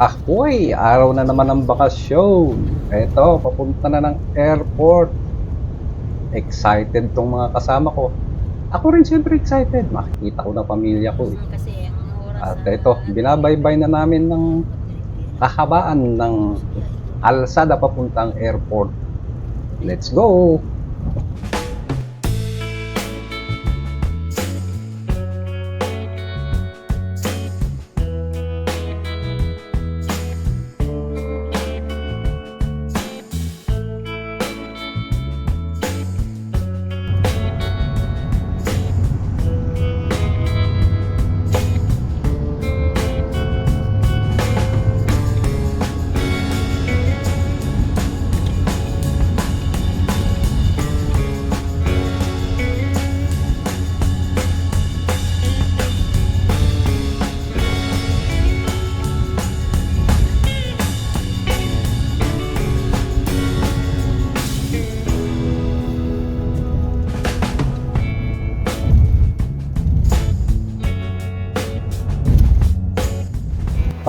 Ahoy! Araw na naman ng bakasyon. Eto, papunta na ng airport. Excited tong mga kasama ko. Ako rin siyempre excited. Makikita ko na pamilya ko. eh. At ito, binabaybay na namin ng kahabaan ng Alsada papuntang airport. Let's go!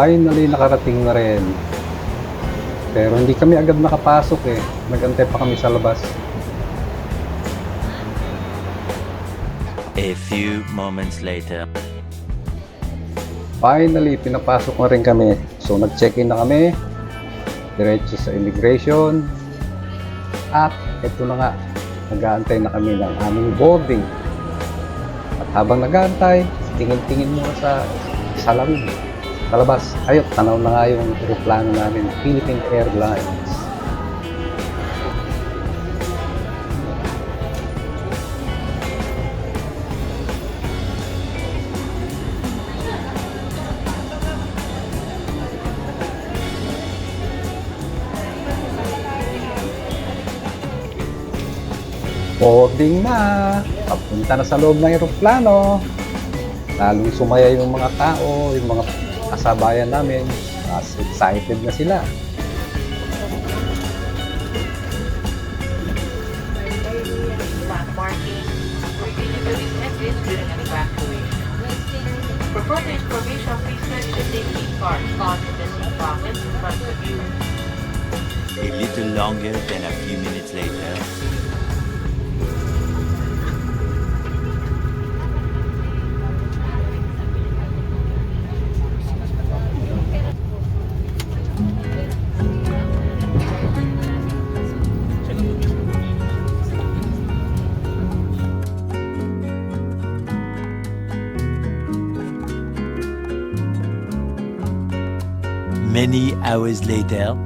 Finally, nakarating na rin. Pero hindi kami agad nakapasok eh. Nagantay pa kami sa labas. A few moments later. Finally, pinapasok na rin kami. So, nag-check-in na kami. Diretso sa immigration. At ito na nga, nag-aantay na kami ng aming boarding. At habang nag-aantay, tingin-tingin muna sa salamin. Sa labas, ayot, tanaw na nga yung aeroplano namin, Philippine Airlines. Boarding na! Papunta na sa loob ng aeroplano. Lalong sumaya yung mga tao, yung mga kasabayan namin. Mas excited na sila. For further information, please search the safety card on the seat pocket in front of you. A little longer than a few minutes later. Many hours later.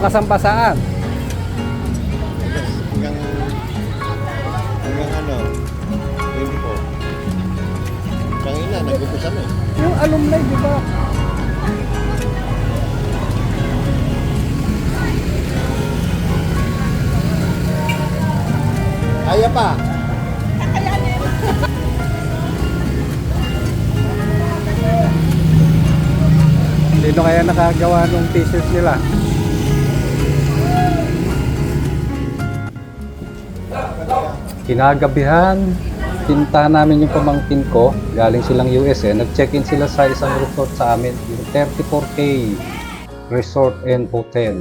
Bukas ang hanggang hanggang ano 24 kanina nag-umpisa na eh. Yung alumni, di ba? kaya pa Sino kaya nakagawa ng t-shirt nila? Kinagabihan, pinta namin yung pamangkin ko, galing silang US eh, nag-check-in sila sa isang resort sa amin, yung 34K Resort and Hotel.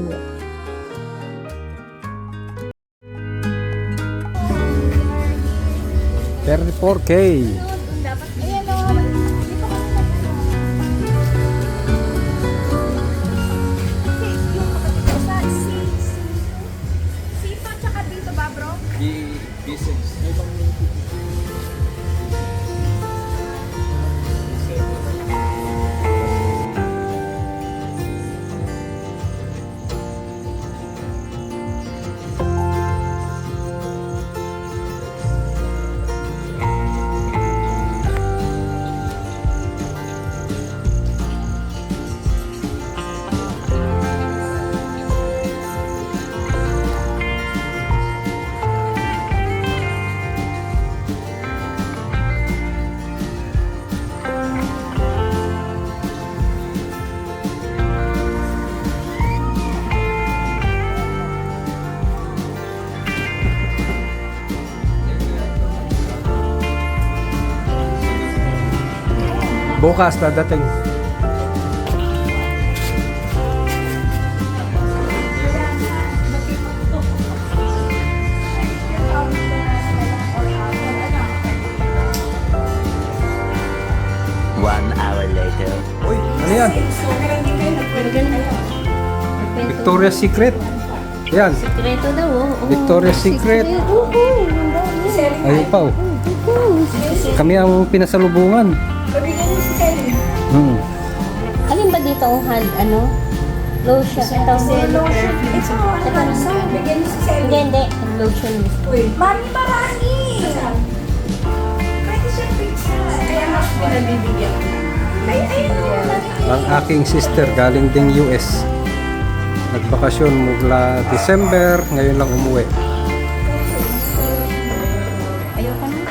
34K. Dapat, Bukas dadating. One hour later. Uy, ano yan? Victoria's Secret. Yan. Sekreto daw, oh. Victoria's Secret. Ayun pa oh. Kami ang pinasalubungan. Hmm. Alin ba dito ang hand, ano? Lotion. Ito. Lotion. Ito. Ito. Bigyan niyo si Hindi, hindi. Lotion. Mami, marami! Pwede siya pizza. Kaya mas pinabibigyan. Ay, ayun. Ang aking sister galing ding US. Nagbakasyon mula December, ngayon lang umuwi. Ayoko na.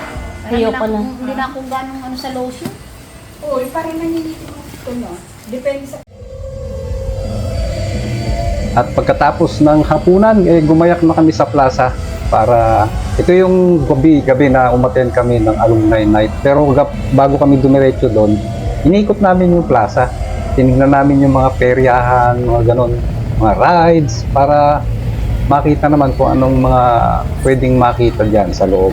Ayoko na. Hindi na ako ganong ano sa lotion. Uy, parang naninitin mo? Depende sa... At pagkatapos ng hapunan, eh, gumayak na kami sa plaza para ito yung gabi, gabi na umaten kami ng alumni night. Pero bago kami dumiretso doon, iniikot namin yung plaza. Tinignan namin yung mga peryahan, mga ganon, mga rides para makita naman kung anong mga pwedeng makita dyan sa loob.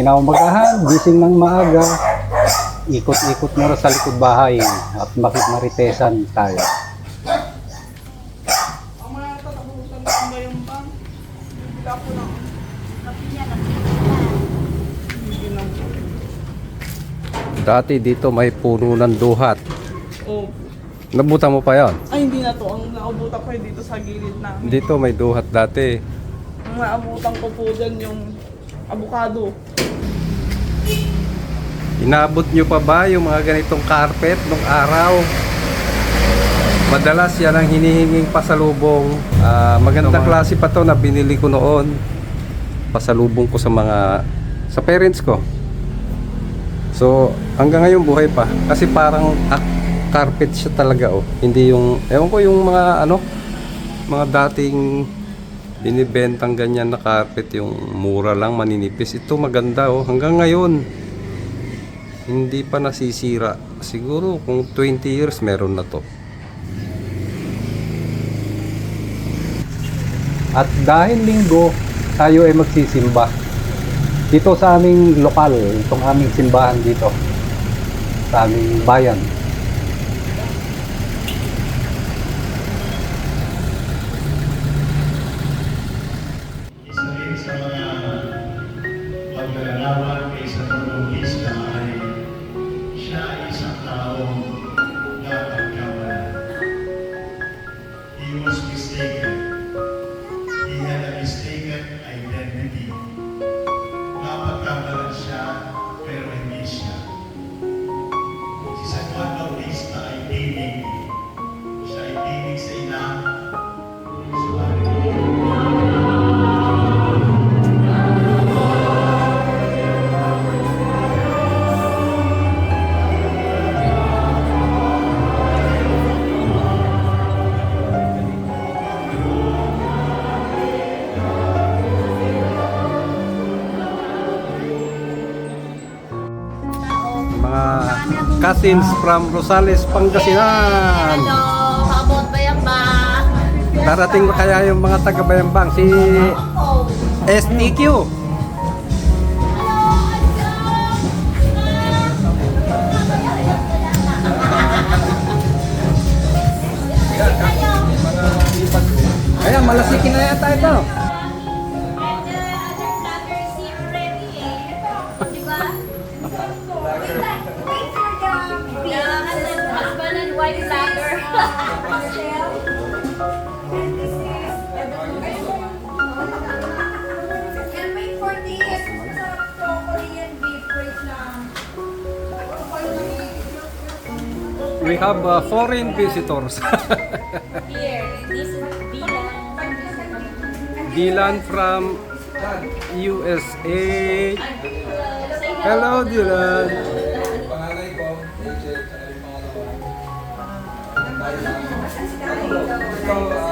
Kinaumagahan, gising ng maaga, ikot-ikot muna sa likod bahay at makikmaritesan tayo. Dati dito may puno ng duhat. Oh. Nabutan mo pa yon? Ay, hindi na to. Ang naabutan ko dito sa gilid namin. Dito may duhat dati. Ang naabutan ko po dyan yung avocado. Inabot nyo pa ba yung mga ganitong carpet nung araw? Madalas yan ang hinihinging pasalubong. Ah, magandang klase pa to na binili ko noon. Pasalubong ko sa mga sa parents ko. So, hanggang ngayon buhay pa. Kasi parang ah, carpet siya talaga oh. Hindi yung ewan ko yung mga ano mga dating binibentang ganyan na carpet yung mura lang maninipis. Ito maganda oh. Hanggang ngayon hindi pa nasisira. Siguro kung 20 years meron na to. At dahil linggo, tayo ay magsisimba. Dito sa aming lokal, itong aming simbahan dito. Sa aming bayan. você umas que. Cousins from Rosales, Pangasinan. Hello, habot bayambang. Darating ba kaya yung mga taga Bayambang? Si STQ. Kaya malasikin na yata ito. Have uh, foreign visitors. Here, this is Bilan. Dylan from USA. Hello, Dylan. Si